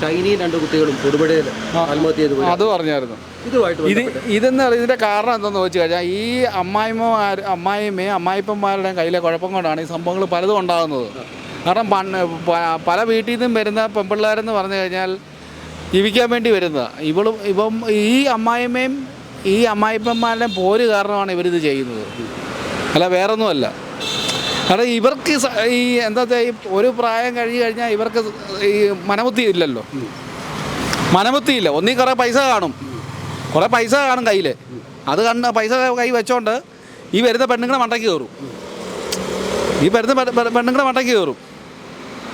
ഷൈനി രണ്ട് കുട്ടികളും തൊടുപുഴയിൽ ആത്മഹത്യ ചെയ്തു അത് പറഞ്ഞായിരുന്നു. ഇതുമായിട്ട് ഇത് ഇതെന്ന് ഇതിന്റെ കാരണം എന്താണെന്ന് വെച്ച് കഴിഞ്ഞാൽ ഈ അമ്മായിമ്മമാർ അമ്മായിമ്മയും അമ്മായിപ്പന്മാരുടെയും കയ്യിലെ കുഴപ്പം കൊണ്ടാണ് ഈ സംഭവങ്ങൾ പലതും ഉണ്ടാകുന്നത്. കാരണം പല വീട്ടിൽ നിന്നും വരുന്ന പെൺപിള്ളേരെന്ന് പറഞ്ഞു കഴിഞ്ഞാൽ ജീവിക്കാൻ വേണ്ടി വരുന്നത്. ഇവളും ഇപ്പം ഈ അമ്മായിമ്മയും ഈ അമ്മായിപ്പന്മാരുടെയും പോര് കാരണമാണ് ഇവരിത് ചെയ്യുന്നത്. അല്ല വേറൊന്നുമല്ല. കാരണം ഇവർക്ക് ഈ എന്താ ഈ ഒരു പ്രായം കഴിഞ്ഞ് കഴിഞ്ഞാൽ ഇവർക്ക് ഈ മനമുത്തി ഇല്ലല്ലോ. മനബുദ്ധിയില്ല. ഒന്നീ കുറേ പൈസ കാണും. കുറേ പൈസ കാണും കയ്യിൽ അത് കണ്ട് പൈസ കൈ വെച്ചോണ്ട് ഈ വരുന്ന പെണ്ണുങ്ങളെ മണ്ടയ്ക്ക് കയറും. ഈ വരുന്ന പെണ്ണുങ്ങളെ മണ്ടയ്ക്ക് കയറും.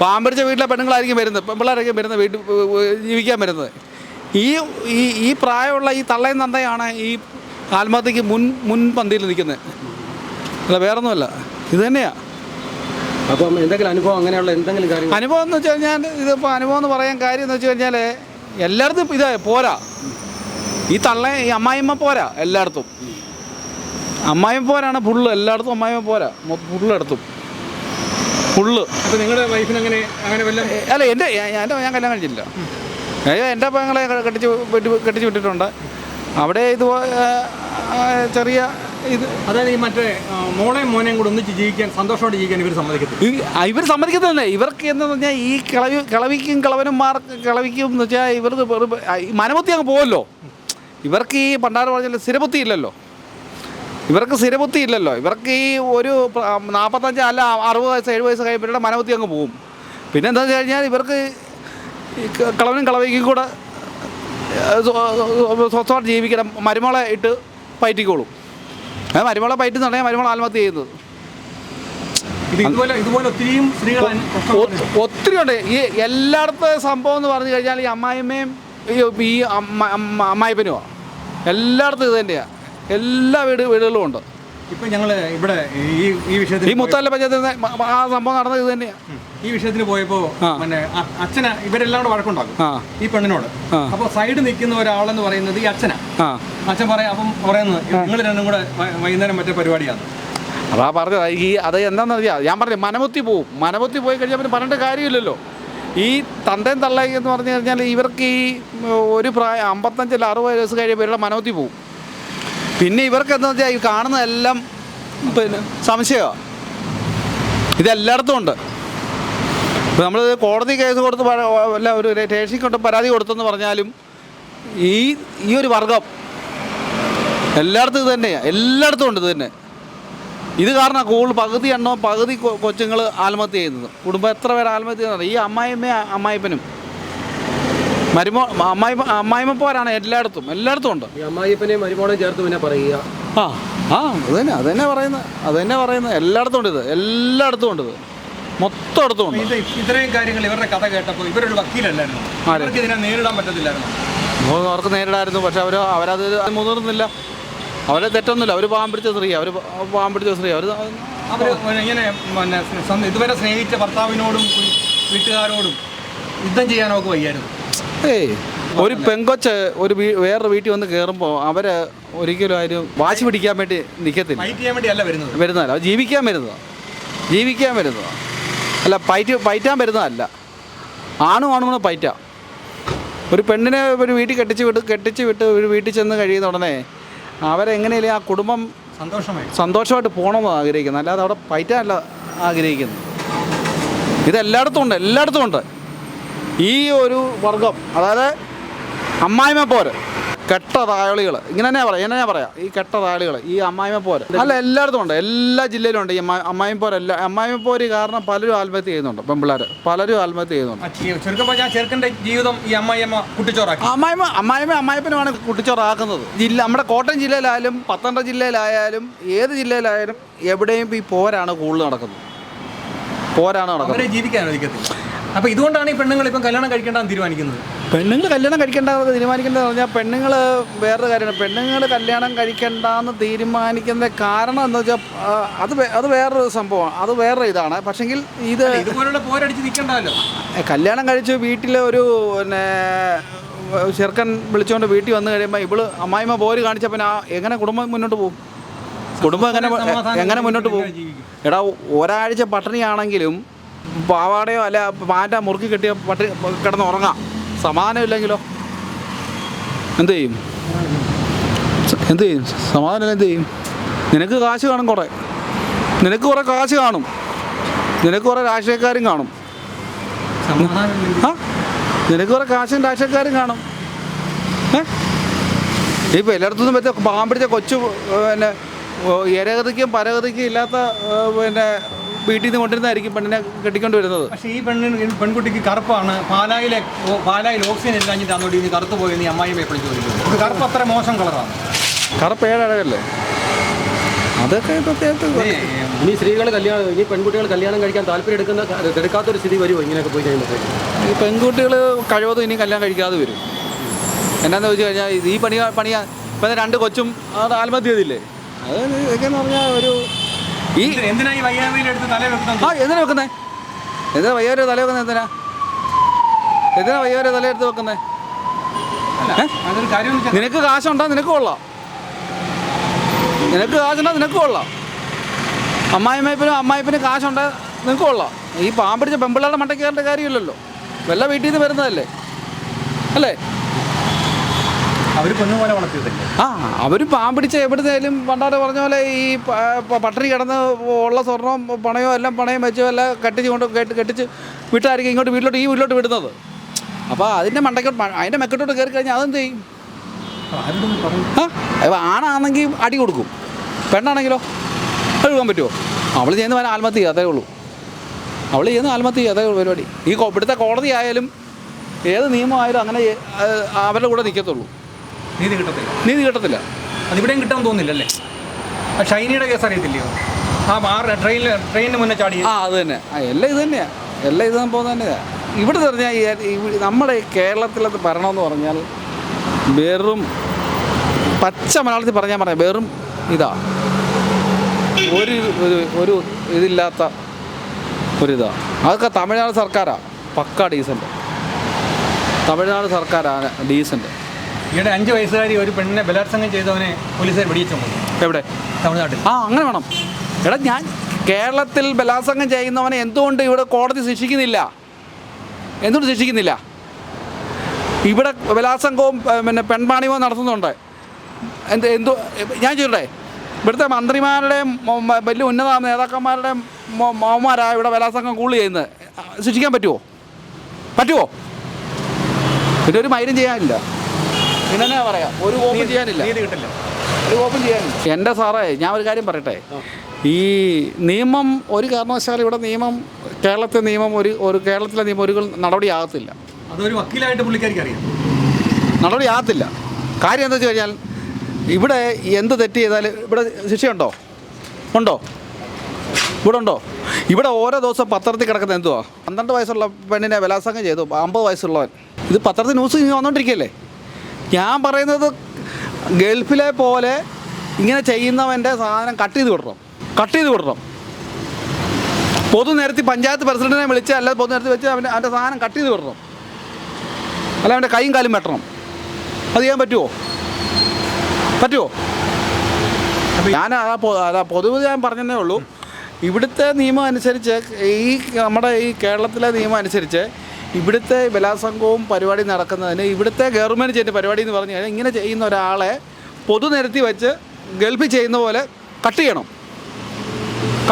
പാമ്പടിച്ച വീട്ടിലെ പെണ്ണുങ്ങളായിരിക്കും വരുന്നത്. പെൺപിള്ളേരായിരിക്കും വരുന്നത് വീട്ടിൽ ജീവിക്കാൻ വരുന്നത്. ഈ ഈ ഈ പ്രായമുള്ള ഈ തള്ളയും തന്തയാണ് ഈ ആത്മഹത്യക്ക് മുൻ മുൻപന്തിയിൽ നിൽക്കുന്നത്. അല്ല വേറൊന്നുമല്ല. ഇത് തന്നെയാണ് അപ്പം എന്തെങ്കിലും അനുഭവം അങ്ങനെയുള്ള എന്തെങ്കിലും കാര്യം അനുഭവം എന്ന് വെച്ച് കഴിഞ്ഞാൽ ഇതിപ്പോൾ അനുഭവം എന്ന് പറയാൻ കാര്യം എന്ന് വെച്ച് കഴിഞ്ഞാൽ എല്ലായിടത്തും ഇത് പോരാ. ഈ തള്ള ഈ അമ്മായിമ്മ പോരാ എല്ലായിടത്തും. അമ്മായിമ്മ പോരാണ് ഫുള്ള് എല്ലായിടത്തും അമ്മായിമ്മ പോരാ. ഫുള്ളെടുത്തും ഫുള്ള് അപ്പോൾ നിങ്ങളുടെ വൈഫിന് അങ്ങനെ അങ്ങനെ വല്ല അല്ല എന്റെ എന്റെ ഞാൻ കല്യാണം കഴിച്ചില്ല അയ്യോ എന്റെ പെങ്ങളെ കെട്ടിച്ച് കെട്ടിച്ച് വിട്ടിട്ടുണ്ട്. അവിടെ ഇത് ചെറിയ ഇത് അതായത് ഈ മറ്റേ മോളെയും മോനെയും കൂടെ ഒന്നിച്ച് ജീവിക്കാൻ സന്തോഷമായിട്ട് ജീവിക്കാൻ ഇവർ സമ്മതിക്കത്തില്ല. ഇവർ സമ്മതിക്കുന്നില്ലേ ഇവർക്ക് എന്ന് പറഞ്ഞാൽ ഈ കിളവി കിളവിക്കും മാർ കിളവിക്കും എന്ന് വെച്ചാൽ ഇവർക്ക് മനബുദ്ധി അങ്ങ് പോകുമല്ലോ ഇവർക്ക് ഈ പണ്ടാറ് പറഞ്ഞാൽ സ്ഥിരബുദ്ധി ഇല്ലല്ലോ. ഇവർക്ക് സ്ഥിരബുദ്ധി ഇല്ലല്ലോ. ഇവർക്ക് ഈ ഒരു നാൽപ്പത്തഞ്ച് അല്ല അറുപത് വയസ്സ് എഴുപത് വയസ്സ് കഴിയുമ്പോഴുള്ള മനബുദ്ധി അങ്ങ് പോകും പിന്നെ എന്താ വെച്ച് കഴിഞ്ഞാൽ ഇവർക്ക് കിളവനും കിളവിക്കും കൂടെ സ്വസ്ഥമായിട്ട് ജീവിക്കണം മരുമോളെ ഇട്ട് പയറ്റിക്കോളും. അത് മരുമോളെ പയറ്റുന്നുണ്ടെങ്കിൽ മരുമോൾ ആത്മഹത്യ ചെയ്യുന്നത് ഒത്തിരി ഉണ്ട്. ഈ എല്ലായിടത്തെ സംഭവം എന്ന് പറഞ്ഞു കഴിഞ്ഞാൽ ഈ അമ്മായിമ്മയും ഈ ഈ അമ്മ അമ്മ- അമ്മായിപ്പനുമാണ് എല്ലായിടത്തും ഇത് തന്നെയാണ് എല്ലാ വീട് വീടുകളും ഉണ്ട്. ഇപ്പൊ ഞങ്ങൾ ഇവിടെ ഈ ഈ വിഷയത്തിൽ ഈ മുത്തല്ല പഞ്ചായത്തിൽ ആ സംഭവം നടന്നത് ഇത് തന്നെയാണ് ഈ വിഷയത്തിന് പോയപ്പോ പിന്നെ അ- അച്ഛന ഇവരെല്ലാം കൂടെ വഴക്കുണ്ടാക്കും. ആ. ഈ പെണ്ണിനോട്. ആ. അപ്പൊ സൈഡ് നിൽക്കുന്ന ഒരാളെന്ന് പറയുന്നത് ഈ അച്ഛനാ. ആ. അച്ഛൻ പറയാം അപ്പം പറയുന്നത് നിങ്ങൾ രണ്ടും കൂടെ വൈ- വൈകുന്നേരം മറ്റേ പരിപാടിയാണ്. അപ്പോൾ ആ പറഞ്ഞത് ഈ അത് എന്താണെന്ന് അറിയാം? ഞാൻ പറഞ്ഞു മനമുത്തി പോവും. മനമുത്തി പോയി കഴിഞ്ഞാൽ പിന്നെ പറഞ്ഞിട്ട് കാര്യമില്ലല്ലോ. ഈ തന്തയും തള്ളയും എന്ന് പറഞ്ഞു കഴിഞ്ഞാൽ ഇവർക്ക് ഈ ഉം, ഒരു പ്രായം അമ്പത്തഞ്ചല്ല അറുപത് വയസ്സ് കഴിയുമ്പോൾ ഇവരുടെ മനമുത്തി പോവും. പിന്നെ ഇവർക്ക് എന്താ വെച്ചാൽ ഈ കാണുന്നതെല്ലാം പിന്നെ. സംശയമാണ് ഇതെല്ലായിടത്തും ഉണ്ട്. ഇപ്പോൾ നമ്മൾ കോടതി കേസ് കൊടുത്ത് അല്ല ഒരു സ്റ്റേഷനിൽ കൊണ്ട് പരാതി കൊടുത്തെന്ന് പറഞ്ഞാലും ഈ ഈ ഒരു വർഗം എല്ലായിടത്തും ഇത് തന്നെയാണ് എല്ലായിടത്തും ഉണ്ട് ഇത് തന്നെ. ഇത് കാരണം കൂടുതൽ പകുതി എണ്ണോ പകുതി കൊച്ചുങ്ങൾ ആത്മഹത്യ ചെയ്യുന്നത്. കുടുംബം എത്ര പേര് ആത്മഹത്യ ചെയ്യുന്നത് ഈ അമ്മായിമ്മയും അമ്മായിപ്പനും. മരുമോ അമ്മായി അമ്മായിമ്മപ്പോരാണ് എല്ലായിടത്തും എല്ലായിടത്തും ഉണ്ട്. ഈ അമ്മായിപ്പനെയും മരുമോളെയും ചേർത്ത് പിന്നെ പറയുക. ആ ആ അത് തന്നെ അത് തന്നെ പറയുന്നത് അത് തന്നെ പറയുന്നത്. എല്ലായിടത്തും ഉണ്ട് ഇത് എല്ലായിടത്തും ഉണ്ട് ഇത്. മൊത്തം ഇടത്തും ഉണ്ട്. ഇത് ഇത്രയും കാര്യങ്ങൾ ഇവരുടെ കഥ കേട്ടപ്പോൾ ഇവരൊരു വക്കീലല്ലായിരുന്നു. ആര്? ഇതിനെ നേരിടാൻ പറ്റത്തില്ലായിരുന്നു. അവർക്ക് നേരിടായിരുന്നു പക്ഷെ അവർ അവരത് മുതിർന്നില്ല. അവരെ തെറ്റൊന്നുമില്ല അവർ പാവം പിടിച്ച സ്ത്രീ അവർ പാവം പിടിച്ച സ്ത്രീ. അവർ അവർ ഇങ്ങനെ പിന്നെ ഇതുവരെ സ്നേഹിച്ച ഭർത്താവിനോടും വീട്ടുകാരോടും യുദ്ധം ചെയ്യാനൊക്കെ വയ്യായിരുന്നു. ഏയ് ഒരു പെങ്കൊച്ച് ഒരു വേറൊരു വീട്ടിൽ വന്ന് കയറുമ്പോൾ അവർ ഒരിക്കലും ആരും വാശി പിടിക്കാൻ വേണ്ടി നിൽക്കത്തില്ല വരുന്നത്. വരുന്നതല്ല. ജീവിക്കാൻ വരുന്നതാണ് ജീവിക്കാൻ വരുന്നതാണ് അല്ല പയറ്റ് പയറ്റാൻ വരുന്നതല്ല. ആണും ആണും കൂടെ പയറ്റാം ഒരു പെണ്ണിനെ ഒരു വീട്ടിൽ കെട്ടിച്ച് വിട്ട് കെട്ടിച്ച് വിട്ട് ഒരു വീട്ടിൽ ചെന്ന് കഴിയുന്ന ഉടനെ അവരെങ്ങനെയല്ലേ ആ കുടുംബം സന്തോഷമായി. സന്തോഷമായിട്ട് പോകണമെന്ന് ആഗ്രഹിക്കുന്നത്. അല്ലാതെ അവിടെ പയറ്റാനല്ല ആഗ്രഹിക്കുന്നത്. ഇതെല്ലായിടത്തും ഉണ്ട് എല്ലായിടത്തും ഉണ്ട്. ഈ ഒരു വർഗം അതായത് അമ്മായിമ പോര് കെട്ട തായളികൾ ഇങ്ങനെ തന്നെ പറയാം ഇങ്ങനെ തന്നെ പറയാം. ഈ കെട്ട തായളികൾ ഈ അമ്മായിമ പോര്. അല്ല എല്ലായിടത്തും ഉണ്ട്. എല്ലാ ജില്ലയിലും ഉണ്ട് ഈ അമ്മായിമ പോര്. എല്ലാ അമ്മായിമ പോര് കാരണം പലരും ആത്മഹത്യ ചെയ്യുന്നുണ്ട് പെൺപിള്ളേർ പലരും ആത്മഹത്യ ചെയ്യുന്നുണ്ട്. ജീവിതം ഈ അമ്മായിയമ്മ കുട്ടിച്ചോറാക്കി. അമ്മായിമ അമ്മായിമ അമ്മായിപ്പനുമാണ് കുട്ടിച്ചോറാക്കുന്നത്. ജില്ല നമ്മുടെ കോട്ടയം ജില്ലയിലായാലും പത്തനംതിട്ട ജില്ലയിലായാലും ഏത് ജില്ലയിലായാലും എവിടെയും ഈ പോരാണ് കൂടുതൽ നടക്കുന്നത്. പോരാണ് നടക്കുന്നത്. ജീവിക്കാൻ അനുവദിക്കത്തില്ല അപ്പൊ ഇതുകൊണ്ടാണ് ഈ പെണ്ണുങ്ങൾ ഇപ്പം കല്യാണം കഴിക്കേണ്ടെന്ന് തീരുമാനിക്കുന്നത്. പെണ്ണുങ്ങൾ കല്യാണം കഴിക്കേണ്ടെന്ന് തീരുമാനിക്കുന്നത് പറഞ്ഞാൽ പെണ്ണുങ്ങൾ വേറൊരു കാര്യമാണ്. പെണ്ണുങ്ങൾ കല്യാണം കഴിക്കേണ്ടെന്ന് തീരുമാനിക്കുന്ന കാരണം എന്ന് വെച്ചാൽ അത് അത് വേറൊരു സംഭവമാണ്. അത് വേറൊരു ഇതാണ്. പക്ഷെങ്കിൽ ഇത് ഇതുപോലുള്ള പോരടിച്ച് നിൽക്കണ്ടല്ലോ. കല്യാണം കഴിച്ച് വീട്ടിലെ ഒരു പിന്നെ ചെറുക്കൻ വിളിച്ചുകൊണ്ട് വീട്ടിൽ വന്നു കഴിയുമ്പോൾ ഇവൾ അമ്മായിമ്മ പോര് കാണിച്ച പിന്നെ ആ എങ്ങനെ കുടുംബം മുന്നോട്ട് പോകും? കുടുംബം എങ്ങനെ എങ്ങനെ മുന്നോട്ട് പോകും? എടാ ഒരാഴ്ച പട്ടിണിയാണെങ്കിലും പാവാടയോ അല്ല പാറ്റ മുറുക്കി കെട്ടിയ പട്ടി കിടന്ന് ഉറങ്ങാം സമാധാനമില്ലെങ്കിലോ? എന്ത് ചെയ്യും? എന്ത് ചെയ്യും? സമാധാനം എന്ത് ചെയ്യും? നിനക്ക് കാശ് കാണും കുറേ. നിനക്ക് കുറേ കാശ് കാണും. നിനക്ക് കുറേ രാഷ്ട്രീയക്കാരും കാണും. ആ? നിനക്ക് കുറേ കാശും രാഷ്ട്രീയക്കാരും കാണും. ഏ? ഇപ്പം എല്ലായിടത്തുനിന്നും പറ്റിയ പാമ്പിടിച്ച കൊച്ചു പിന്നെ ഏരഗതിക്കും പരഗതിക്കും ഇല്ലാത്ത പിന്നെ വീട്ടിൽ നിന്ന് കൊണ്ടിരുന്നതായിരിക്കും പെണ്ണിനെ കെട്ടിക്കൊണ്ട് വരുന്നത്. പക്ഷേ ഈ പെണ്ണിന് പെൺകുട്ടിക്ക് കറുപ്പാണ്. പാലായിലെ പാലായിൽ ഓക്സിജൻ ഇല്ലാഞ്ഞിട്ട് അന്നോട്ട് ഇനി കറുത്ത് പോയി നീ അമ്മായി എപ്പോഴും ചോദിക്കുന്നത് ഇത് കറുപ്പ് അത്ര മോശം കളറാണ്. കറുപ്പ് ഏഴഴകല്ലേ അതൊക്കെ ഇനി സ്ത്രീകൾ കല്യാണം ഇനി പെൺകുട്ടികൾ കല്യാണം കഴിക്കാൻ താല്പര്യം എടുക്കുന്ന എടുക്കാത്തൊരു സ്ഥിതി വരുമോ ഇങ്ങനെയൊക്കെ പോയി കഴിയുമ്പോഴത്തേക്ക്? ഈ പെൺകുട്ടികൾ കഴിവതും ഇനി കല്യാണം കഴിക്കാതെ വരും. എന്നാന്ന് വെച്ച് കഴിഞ്ഞാൽ ഈ പണി പണിയാ ഇപ്പം രണ്ട് കൊച്ചും അത് ആത്മഹത്യ ചെയ്തില്ലേ അത് ഇതൊക്കെയെന്ന് പറഞ്ഞാൽ ഒരു ഈ എന്തിനാ- ഈ വയ്യാമയിൽ എടുത്ത് തല വെക്കുന്നത്? ആ എന്തിനാ വെക്കുന്നേ? എന്തിനാ വയ്യാരെ തല വെക്കുന്നത് എന്തിനാ? എന്തിനാ വയ്യാരെ തല എടുത്ത് വെക്കുന്നേ? നിനക്ക് കാശുണ്ടോ? നിനക്ക് കൊള്ളാം. നിനക്ക് കാശുണ്ടോ? നിനക്ക് കൊള്ളാം. അമ്മായിമ്മപ്പിനും അമ്മായിപ്പിനും കാശുണ്ടോ? നിനക്ക് കൊള്ളാം. ഈ പാമ്പിടിച്ച പെമ്പിള്ളേരുടെ മണ്ടയ്ക്ക് കയറേണ്ട കാര്യമില്ലല്ലോ. വല്ല വീട്ടിൽ നിന്ന് വരുന്നതല്ലേ? അല്ലേ? അവർ പൊന്നുപോലെ വളർത്തിയതല്ലേ? ആ അവർ പാമ്പിടിച്ച എവിടുന്നേലും പണ്ടാട്ട് പറഞ്ഞ പോലെ ഈ പട്ടണി കിടന്ന് ഉള്ള സ്വർണവും പണയോ എല്ലാം പണയം വെച്ചോ എല്ലാം കെട്ടിച്ച് കൊണ്ട് കെട്ടി കെട്ടിച്ച് വിട്ടായിരിക്കും ഇങ്ങോട്ട് വീട്ടിലോട്ട് ഈ വീട്ടിലോട്ട് വിടുന്നത്. അപ്പോൾ അതിന്റെ മണ്ടയ്ക്കോട്ട് അതിന്റെ മെക്കട്ടോട്ട് കയറി കഴിഞ്ഞാൽ അതെന്ത് ചെയ്യും? ആ ആണാണെങ്കിൽ അടി കൊടുക്കും. പെണ്ണാണെങ്കിലോ? കഴുകാൻ പറ്റുമോ അവൾ ചെയ്യുന്ന പോലെ ആത്മഹത്യ അതേ ഉള്ളൂ. അവൾ ചെയ്യുന്ന ആത്മഹത്യ ചെയ്യുക അതേ ഉള്ളൂ പരിപാടി. ഈ ഇവിടുത്തെ കോടതി ആയാലും ഏത് നിയമമായാലും അങ്ങനെ അവരുടെ കൂടെ നിൽക്കത്തുള്ളൂ നീതി കിട്ടത്തില്ല. നീതി കിട്ടത്തില്ല. അതിവിടെയും കിട്ടാൻ തോന്നില്ലല്ലേ ഷൈനിയുടെ കേസ് അറിയത്തില്ലയോ? ആ ട്രെയിനിൽ ട്രെയിനിന് മുന്നേ ചാടി ആ അത് തന്നെ. ആ എല്ലാം ഇത് തന്നെയാണ് എല്ലാം ഇത് സംഭവം തന്നെയാണ് ഇവിടെ പറഞ്ഞാൽ നമ്മുടെ ഈ കേരളത്തിലത്തെ ഭരണം എന്ന് പറഞ്ഞാൽ വെറും പച്ച മലയാളത്തിൽ പറഞ്ഞാൽ പറയാം വെറും ഇതാ. ഒരു ഒരു ഒരു ഇതില്ലാത്ത ഒരിതാ. അതൊക്കെ തമിഴ്നാട് സർക്കാരാണ് പക്ക ഡീസന്റ്. തമിഴ്നാട് സർക്കാരാണ് ഡീസന്റ്. ഈയിടെ അഞ്ച് വയസ്സുകാരി ഒരു പെണ്ണിനെ ബലാത്സംഗം ചെയ്തവനെ പോലീസുകാർ പിടിച്ചു എവിടെ? തമിഴ്നാട്ടിൽ. ആ അങ്ങനെ വേണം. എടാ ഞാൻ കേരളത്തിൽ ബലാത്സംഗം ചെയ്യുന്നവനെ എന്തുകൊണ്ട് ഇവിടെ കോടതി ശിക്ഷിക്കുന്നില്ല? എന്തുകൊണ്ട് ശിക്ഷിക്കുന്നില്ല? ഇവിടെ ബലാത്സംഗവും പിന്നെ പെൺപാണിവും നടത്തുന്നുണ്ട്? എന്ത് എന്തോ ഞാൻ ചോദിക്കട്ടെ? ഇവിടുത്തെ മന്ത്രിമാരുടെയും വലിയ ഉന്നത നേതാക്കന്മാരുടെയും മാവന്മാരാണ് ഇവിടെ ബലാത്സംഗം കൂടുതൽ ചെയ്യുന്നത്? ശിക്ഷിക്കാൻ പറ്റുമോ പറ്റുമോ പിന്നെ ഒരു മൈരും ചെയ്യാനില്ല. പിന്നെ പറയാം ഒരു കോപ്പും ചെയ്യാനില്ല. നീതി കിട്ടില്ല. ഒരു ഓപ്പൺ ചെയ്യാനില്ല. എന്റെ സാറേ ഞാൻ ഒരു കാര്യം പറയട്ടെ? ഈ നിയമം ഒരു കാരണവശാലും ഇവിടെ നിയമം കേരളത്തെ നിയമം ഒരു ഒരു കേരളത്തിലെ നിയമം ഒരു നടപടിയാകത്തില്ല അതൊരു വക്കീലായിട്ട് പുള്ളിക്കാരിക്ക് അറിയാം. നടപടിയാകത്തില്ല കാര്യം എന്താ വെച്ച് കഴിഞ്ഞാൽ ഇവിടെ എന്ത് തെറ്റ് ചെയ്താൽ ഇവിടെ ശിക്ഷയുണ്ടോ? ഉണ്ടോ? ഇവിടെ ഉണ്ടോ? ഇവിടെ ഓരോ ദിവസം പത്രത്തിൽ കിടക്കുന്ന എന്തുവാ? പന്ത്രണ്ട് വയസ്സുള്ള പെണ്ണിനെ ബലാത്സംഗം ചെയ്തു അമ്പത് വയസ്സുള്ളവൻ. ഇത് പത്രത്തിൽ ന്യൂസ് ഇങ്ങനെ വന്നുകൊണ്ടിരിക്കുകയല്ലേ ഞാൻ പറയുന്നത് ഗൾഫിലെ പോലെ ഇങ്ങനെ ചെയ്യുന്നവന്റെ സാധനം കട്ട് ചെയ്ത് വിടണം. കട്ട് ചെയ്ത് വിടണം. പൊതു നിരത്തി പഞ്ചായത്ത് പ്രസിഡന്റിനെ വിളിച്ച് അല്ലാതെ പൊതു നിരത്തി വെച്ച് അവന്റെ അവന്റെ സാധനം കട്ട് ചെയ്ത് വിടണം. അല്ല അവന്റെ കൈയും കാലും വെട്ടണം. അത് ചെയ്യാൻ പറ്റുമോ പറ്റുമോ ഞാൻ അതാ പൊ- അതാ പൊതുവെ ഞാൻ പറഞ്ഞതേ ഉള്ളൂ. ഇവിടുത്തെ നിയമം അനുസരിച്ച് ഈ നമ്മുടെ ഈ കേരളത്തിലെ നിയമം അനുസരിച്ച് ഇവിടുത്തെ ബലാസംഗവും പരിപാടി നടക്കുന്നതിന് ഇവിടുത്തെ ഗവൺമെന്റ് ചെയ്യുന്ന പരിപാടി എന്ന് പറഞ്ഞു കഴിഞ്ഞാൽ ഇങ്ങനെ ചെയ്യുന്ന ഒരാളെ പൊതുനിരത്തി വെച്ച് ഗൾഫിൽ ചെയ്യുന്ന പോലെ കട്ട് ചെയ്യണം.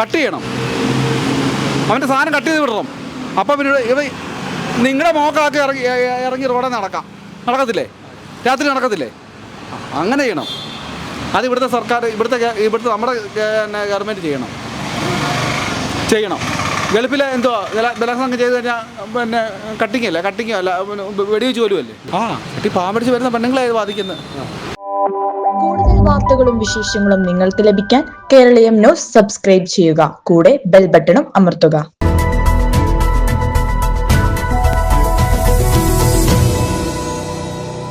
കട്ട് ചെയ്യണം. അവന്റെ സാധനം കട്ട് ചെയ്ത് വിടണം. അപ്പം പിന്നെ ഇവ നിങ്ങളുടെ മോക്കാക്കി ഇറങ്ങി ഇറങ്ങി റോഡെ നടക്കാം. നടക്കത്തില്ലേ? രാത്രി നടക്കത്തില്ലേ? അങ്ങനെ ചെയ്യണം. അത് ഇവിടുത്തെ സർക്കാർ ഇവിടുത്തെ ഇവിടുത്തെ നമ്മുടെ ഗവൺമെന്റ് ചെയ്യണം. ചെയ്യണം. ഗൾഫിലെ എന്തോ ബലാത്സംഗം ചെയ്ത് കഴിഞ്ഞാൽ പിന്നെ കട്ടിങ് അല്ലേ? കട്ടിങ്ങോ അല്ല വെടിവെച്ച് പോലും അല്ലേ ആ. കട്ടി പാമ്പടിച്ച് വരുന്ന പെണ്ണുങ്ങളെ ഇത് ബാധിക്കുന്നത് കൂടുതൽ വാർത്തകളും വിശേഷങ്ങളും നിങ്ങൾക്ക് ലഭിക്കാൻ കേരളീയം ന്യൂസ് സബ്സ്ക്രൈബ് ചെയ്യുക. കൂടെ ബെൽ ബട്ടണും അമർത്തുക.